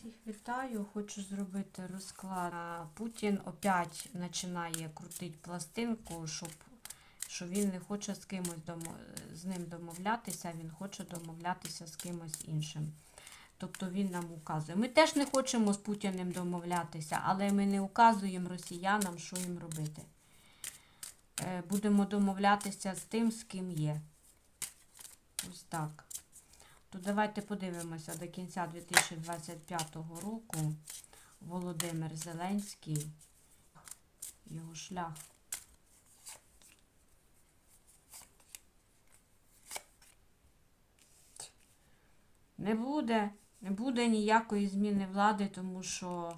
Всіх вітаю, хочу зробити розклад. Путін опять починає крутити пластинку, щоб, що він не хоче з кимось домо, з ним домовлятися, він хоче домовлятися з кимось іншим. Тобто він нам указує. Ми теж не хочемо з Путіним домовлятися, але ми не указуємо росіянам, що їм робити. Е, Будемо домовлятися з тим, з ким є. Ось так. То давайте подивимося до кінця 2025 року Володимир Зеленський, його шлях. Не буде, не буде ніякої зміни влади, тому що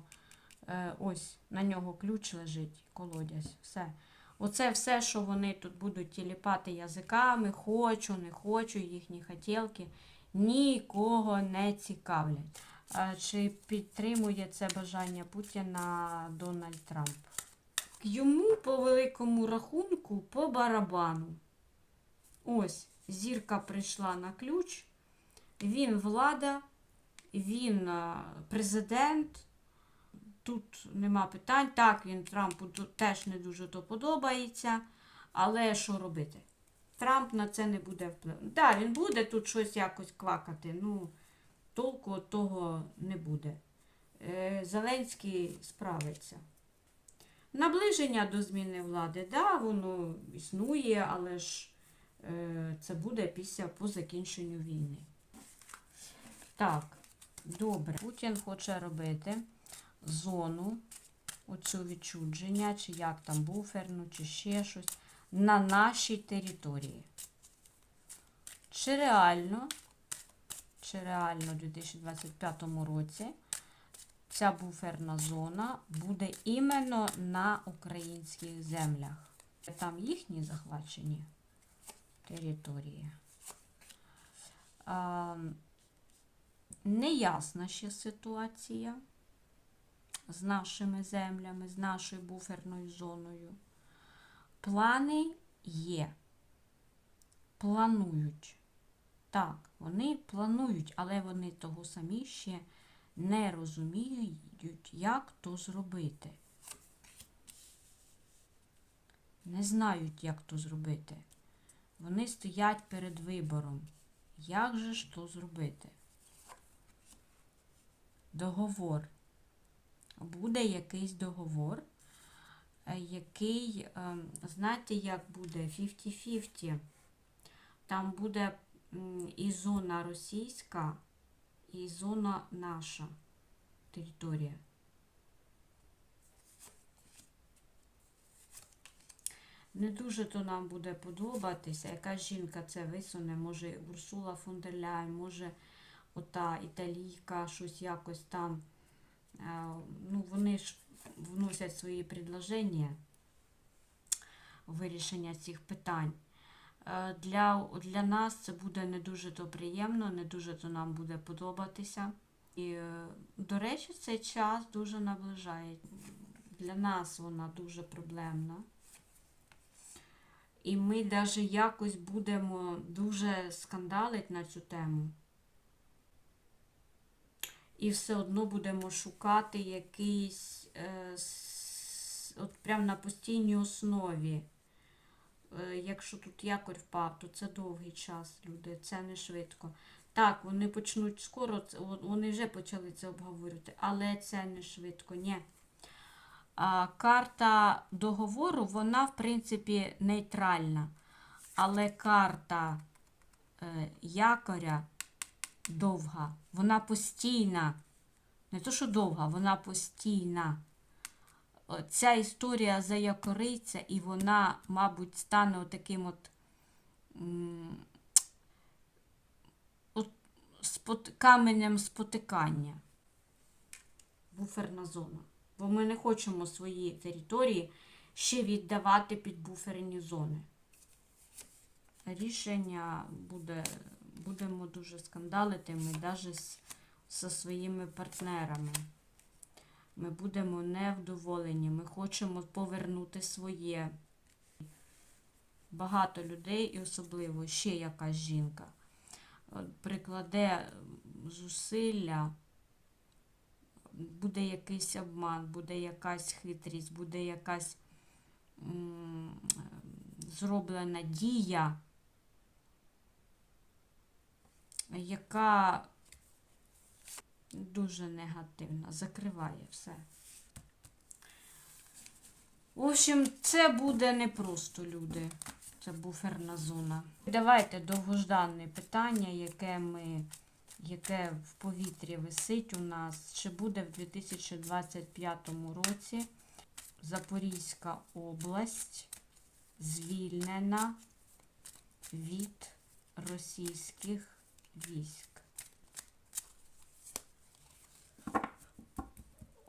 е, ось на нього ключ лежить, колодязь, все. Оце все, що вони тут будуть тіліпати язиками, хочу, не хочу, їхні хотілки, нікого не цікавлять. Чи підтримує це бажання Путіна Дональд Трамп? Йому по великому рахунку по барабану. Ось зірка прийшла на ключ, він влада, він президент. Тут нема питань. Так, він Трампу теж не дуже то подобається. Але що робити? Трамп на це не буде впливати. Так, він буде тут щось якось квакати. Ну, толку того не буде. Е, Зеленський справиться. Наближення до зміни влади, да, воно існує, але ж е, це буде після по закінченню війни. Так, добре. Путін хоче робити зону оцю відчудження, чи як там буферну, чи ще щось, на нашій території. Чи реально, чи реально у 2025 році ця буферна зона буде іменно на українських землях? Там їхні захвачені території. А, неясна ще ситуація з нашими землями, з нашою буферною зоною. Плани є. Планують. Так, вони планують, але вони того самі ще не розуміють, як то зробити. Не знають, як то зробити. Вони стоять перед вибором. Як же ж то зробити? Договор буде якийсь договор, який, е, знаєте, як буде 50-50. Там буде і зона російська, і зона наша територія. Не дуже то нам буде подобатися. Яка жінка це висуне, може Урсула фон дер може ота італійка, щось якось там. Е, ну, вони ж вносять свої предложення вирішення цих питань. Е, Для, для нас це буде не дуже то приємно, не дуже то нам буде подобатися. І, е, до речі, цей час дуже наближає. Для нас вона дуже проблемна. І ми навіть якось будемо дуже скандалити на цю тему. І все одно будемо шукати якийсь, е, от прям на постійній основі. Е, якщо тут якорь впав, то це довгий час, люди, це не швидко. Так, вони почнуть скоро, вони вже почали це обговорювати, але це не швидко, ні. Карта договору, вона, в принципі, нейтральна. Але карта е, якоря довга, вона постійна. Не то, що довга, вона постійна. Ця історія заякориться, і вона, мабуть, стане таким от, от каменем спотикання. Буферна зона. Бо ми не хочемо свої території ще віддавати під буферні зони. Рішення буде, будемо дуже скандалити ми навіть зі своїми партнерами. Ми будемо невдоволені, ми хочемо повернути своє. Багато людей, і особливо ще якась жінка, прикладе зусилля буде якийсь обман, буде якась хитрість, буде якась м, зроблена дія, яка дуже негативна, закриває все. В общем, це буде непросто, люди. Це буферна зона. Давайте довгождане питання, яке ми, яке в повітрі висить у нас. Чи буде в 2025 році Запорізька область звільнена від російських військ?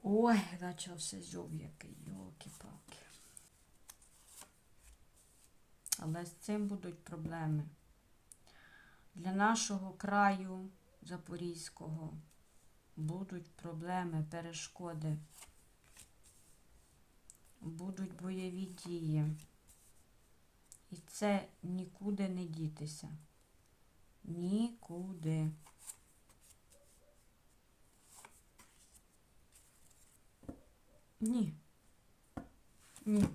Ой, почався зьов який, йолки-палки. Але з цим будуть проблеми. Для нашого краю Запорізького будуть проблеми, перешкоди. Будуть бойові дії. І це нікуди не дітися. Нікуди. Ні. Ні.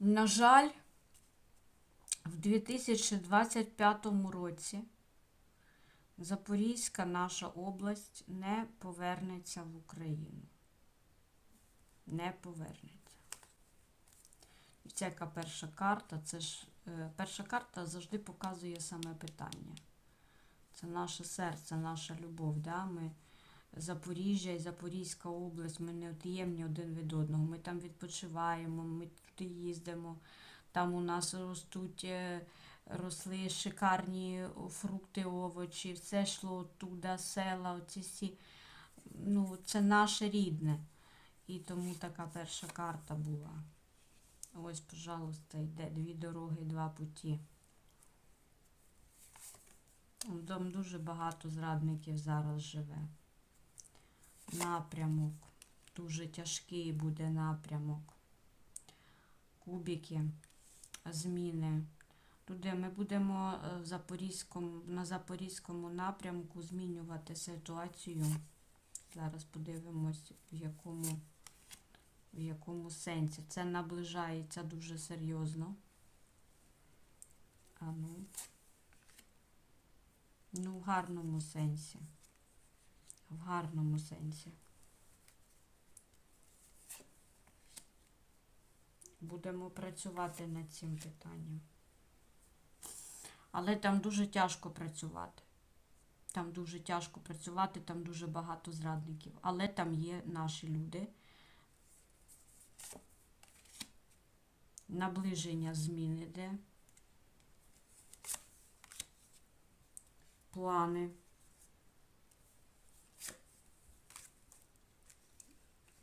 На жаль, в 2025 році Запорізька наша область не повернеться в Україну. Не повернеться. Яка перша карта, це ж е, перша карта завжди показує саме питання. Це наше серце, наша любов. Да? Ми Запоріжжя і Запорізька область, ми не от'ємні один від одного. Ми там відпочиваємо, ми туди їздимо. Там у нас ростуть, е, росли шикарні фрукти, овочі, все йшло туди, села, оці всі. Ну, це наше рідне. І тому така перша карта була. Ось, пожалуйста, йде дві дороги, два путі. Там дуже багато зрадників зараз живе. Напрямок. Дуже тяжкий буде напрямок. Кубики, зміни. Туди ми будемо е, в Запорізькому, на Запорізькому напрямку змінювати ситуацію. Зараз подивимось, в якому, в якому сенсі. Це наближається дуже серйозно. А ну. Ну, в гарному сенсі. В гарному сенсі. Будемо працювати над цим питанням. Але там дуже тяжко працювати. Там дуже тяжко працювати, там дуже багато зрадників. Але там є наші люди. Наближення змін іде. Плани.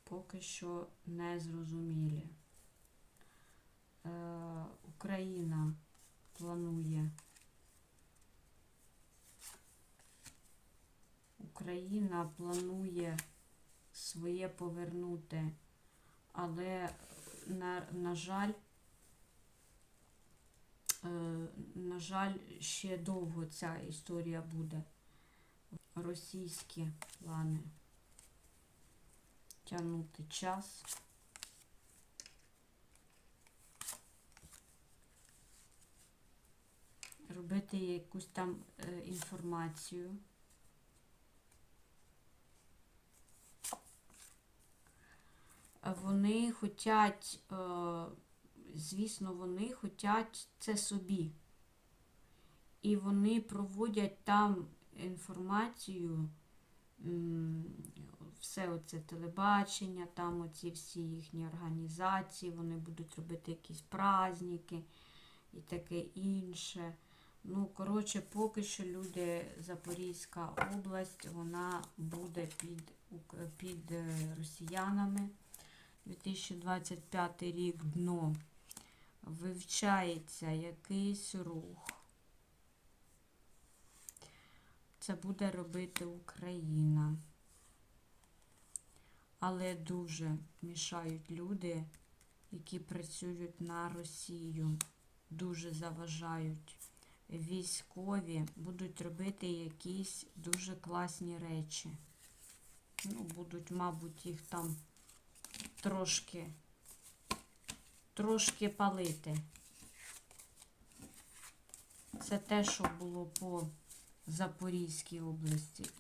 Поки що не зрозумілі. Е, Україна планує. Україна планує своє повернути, але, на, на жаль, е, на жаль, ще довго ця історія буде. Російські плани тягнути час. Робити якусь там е, інформацію. Вони хочуть, е, звісно, вони хочуть це собі. І вони проводять там інформацію, все оце телебачення, там оці всі їхні організації, вони будуть робити якісь праздники і таке інше. Ну, коротше, поки що люди, Запорізька область, вона буде під, під е, росіянами. 2025 рік дно. Вивчається якийсь рух. Це буде робити Україна. Але дуже мішають люди, які працюють на Росію. Дуже заважають. військові будуть робити якісь дуже класні речі. Ну, будуть, мабуть, їх там трошки, трошки палити. Це те, що було по Запорізькій області.